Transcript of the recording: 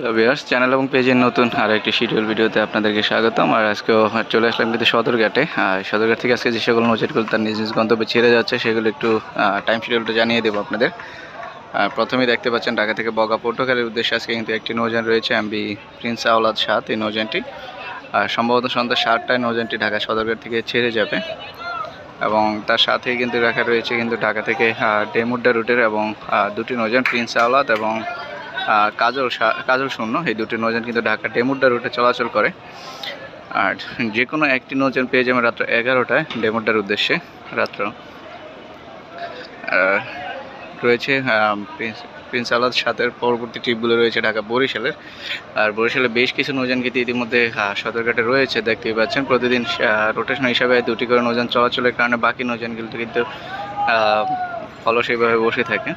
Hello বিয়ার্স channel এবং পেজের নতুন আর একটি শিডিউল ভিডিওতে আপনাদেরকে স্বাগতম। আর আজকেও চলে আসলাম কিন্তু সদরঘাটে। আর সদরঘাট থেকে আজকে যে সকল নজরগুলো তার নিজ নিজ গন্তব্যে ছেড়ে যাচ্ছে, সেগুলো একটু টাইম শিডিউলটা জানিয়ে দেবো আপনাদের। প্রথমেই দেখতে পাচ্ছেন ঢাকা থেকে বগা পটুয়াখালীর উদ্দেশ্যে আজকে কিন্তু একটি নৌযান রয়েছে এমবি প্রিন্স আওলাদ সাত এই নৌযানটি। আর সম্ভবত সন্ধ্যা সাতটায় নৌযানটি ঢাকা সদরঘাট থেকে ছেড়ে যাবে। এবং তার সাথেই কিন্তু রাখা রয়েছে কিন্তু ঢাকা থেকে ডেমুড্ডা রুটের এবং দুটি নৌযান প্রিন্স আওলাদ এবং কাজল কাজল শূন্য, এই দুটি নৌযান কিন্তু ঢাকা ডেমুড্ডা রুটে চলাচল করে। আর যে কোনো একটি নৌযান পেয়ে যাবেন রাত্র এগারোটায় ডেমুড্ডার উদ্দেশ্যে, রাত্র। রয়েছে প্রিন্স আলাদ সাতের পরবর্তী ট্রিপগুলো রয়েছে ঢাকা বরিশালের। আর বরিশালে বেশ কিছু নৌযান কিন্তু ইতিমধ্যে সদরঘাটে রয়েছে, দেখতেই পাচ্ছেন। প্রতিদিন রোটেশন হিসাবে দুটি করে নৌযান চলাচলের কারণে বাকি নৌযানগুলো কিন্তু ফলস সেইভাবে বসে থাকে।